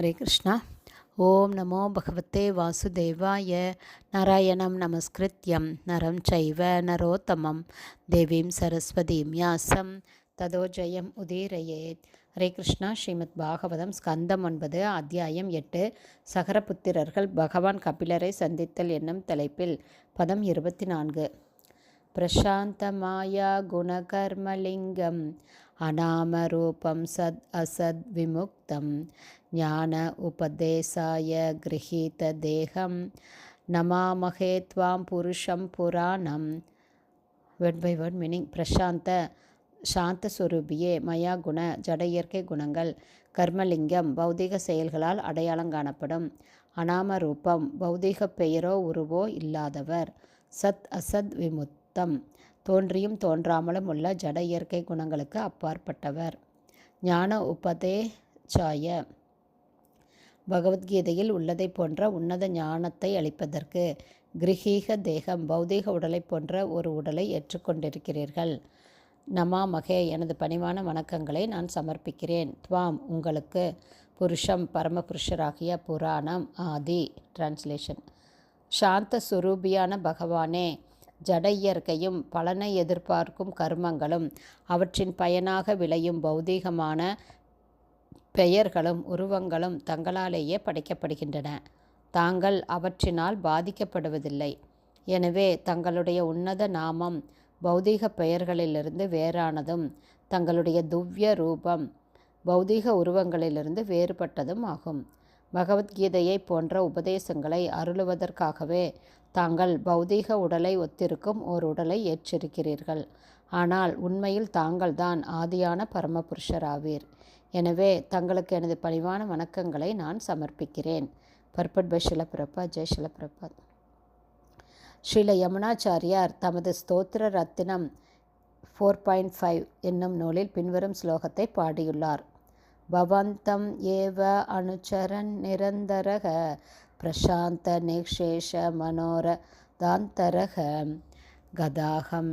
ஹரே கிருஷ்ணா. ஓம் நமோ பகவத்தே வாசுதேவாய. நாராயணம் நமஸ்கிருத்யம். நரம் சைவ நரோத்தமம். தேவீம் சரஸ்வதீம் யாசம். ததோ ஜெயம் உதீரயேத். ஹரே கிருஷ்ணா. ஸ்ரீமத் பாகவதம் ஸ்கந்தம் ஒன்பது அத்தியாயம் எட்டு. சகரபுத்திரர்கள் பகவான் கபிலரை சந்தித்தல் என்னும் தலைப்பில் பதம் இருபத்தி நான்கு பிரசாந்தமாயா குணகர்மலிங்கம். அநாமரூபம் சத் அசத் விமுக்தம். ஞான உபதேசாய கிரகீத தேகம். நமாமகே துவாம் புருஷம் புராணம். வேர்ட் பை வேர்ட் மீனிங் பிரசாந்த சாந்த சுரூபியே மயா குண ஜட இயற்கை குணங்கள். கர்மலிங்கம் பௌதிக செயல்களால் அடையாளம் காணப்படும். அனாம ரூபம் பௌதிக பெயரோ உருவோ இல்லாதவர். சத் அசத் விமுத்தம் தோன்றியும் தோன்றாமலும் உள்ள ஜட இயற்கை குணங்களுக்கு அப்பாற்பட்டவர். ஞான உபதேசாய பகவத்கீதையில் உள்ளதை போன்ற உன்னத ஞானத்தை அளிப்பதற்கு கிரகீக தேகம் பௌதீக உடலை போன்ற ஒரு உடலை ஏற்றுக்கொண்டிருக்கிறீர்கள். நமா மகே. எனது பணிவான வணக்கங்களை நான் சமர்ப்பிக்கிறேன். துவாம். உங்களுக்கு புருஷம் பரமபுருஷராகிய புராணம் ஆதி. டிரான்ஸ்லேஷன் சாந்த சுரூபியான பகவானே ஜட இயற்கையும் பலனை எதிர்பார்க்கும் கர்மங்களும் அவற்றின் பயனாக விளையும் பௌதீகமான பெயர்களும் உருவங்களும் தங்களாலேயே படைக்கப்படுகின்றன. தாங்கள் அவற்றினால் பாதிக்கப்படுவதில்லை. எனவே தங்களுடைய உன்னத நாமம் பௌதீக பெயர்களிலிருந்து வேறானதும் தங்களுடைய துவ்ய ரூபம் பௌதீக உருவங்களிலிருந்து வேறுபட்டதும் ஆகும். பகவத்கீதையை போன்ற உபதேசங்களை அருளுவதற்காகவே தாங்கள் பௌதீக உடலை ஒத்திருக்கும் ஓர் உடலை ஏற்றிருக்கிறீர்கள். ஆனால் உண்மையில் தாங்கள்தான் ஆதியான பரமபுருஷராவீர். எனவே தங்களுக்கு எனது பணிவான வணக்கங்களை நான் சமர்ப்பிக்கிறேன். பர்பட் பை ஷிலபிரபா ஜெய் ஷிலபிரபாத் ஸ்ரீல யமுனாச்சாரியார் தமது ஸ்தோத்திர ரத்தினம் ஃபோர் பாயிண்ட் ஃபைவ் என்னும் நூலில் பின்வரும் ஸ்லோகத்தை பாடியுள்ளார். பவந்தம் ஏவ அனுச்சரன் நிரந்தரக பிரசாந்த நிக்ஷேஷ மனோர தாந்தரக கதாகம்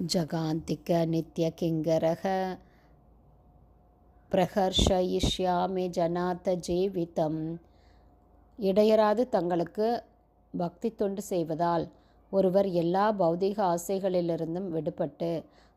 ஜகாந்திக நித்ய கிங்கரக பிரகர்ஷயிஷ்யாமி ஜனாத்த ஜீவிதம் இடையராது தங்களுக்கு பக்தி தொண்டு செய்வதால் ஒருவர் எல்லா பௌதிக ஆசைகளிலிருந்தும் விடுபட்டு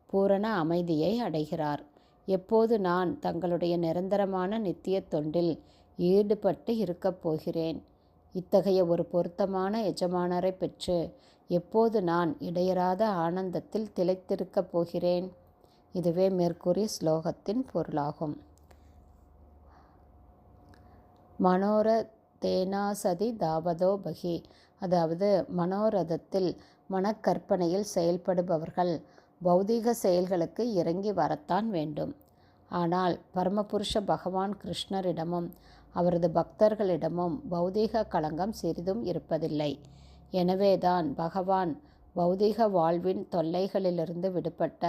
பூரண அமைதியை அடைகிறார். எப்போது நான் தங்களுடைய நிரந்தரமான நித்திய தொண்டில் ஈடுபட்டு இருக்கப் போகிறேன்? இத்தகைய ஒரு பொருத்தமான எஜமானரை பெற்று எப்போது நான் இடையராத ஆனந்தத்தில் திளைத்திருக்கப் போகிறேன்? இதுவே மேற்கூறிய ஸ்லோகத்தின் பொருளாகும். மனோர தேனாசதி தாவதோ பகி. அதாவது மனோரதத்தில் மனக்கற்பனையில் செயல்படுபவர்கள் பௌதீக செயல்களுக்கு இறங்கி வரத்தான் வேண்டும். ஆனால் பரமபுருஷ பகவான் கிருஷ்ணரிடமும் அவரது பக்தர்களிடமும் பௌதீக களங்கம் சிறிதும் இருப்பதில்லை. எனவேதான் பகவான் பௌதீக வாழ்வின் தொல்லைகளிலிருந்து விடுபட்ட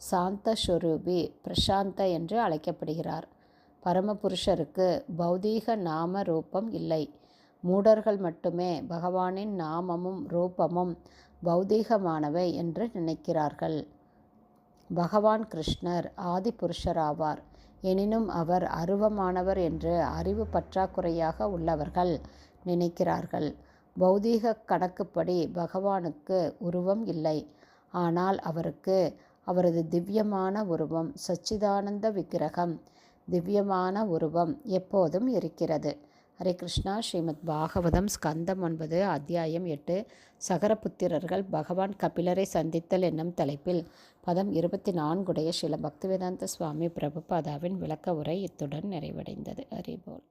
சாந்த ஸ்வரூபி பிரசாந்த என்று அழைக்கப்படுகிறார். பரமபுருஷருக்கு பௌதீக நாம ரூபம் இல்லை. மூடர்கள் மட்டுமே பகவானின் நாமமும் ரூபமும் பௌதீகமானவை என்று நினைக்கிறார்கள். பகவான் கிருஷ்ணர் ஆதி புருஷராவார் எனினும் அவர் அருவமானவர் என்று அறிவு பற்றாக்குறையாக உள்ளவர்கள் நினைக்கிறார்கள். பௌதீக கணக்குப்படி பகவானுக்கு உருவம் இல்லை. ஆனால் அவருக்கு அவரது திவ்யமான உருவம் சச்சிதானந்த விக்கிரகம் திவ்யமான உருவம் எப்போதும் இருக்கிறது. ஹரே கிருஷ்ணா. ஸ்ரீமத் பாகவதம் ஸ்கந்தம் ஒன்பது அத்தியாயம் எட்டு. சகரபுத்திரர்கள் பகவான் கபிலரை சந்தித்தல் என்னும் தலைப்பில் பதம் இருபத்தி நான்குடைய ஸ்ரீல பக்திவேதாந்த சுவாமி பிரபுபாதாவின் விளக்க உரை இத்துடன் நிறைவடைந்தது. ஹரிபோல்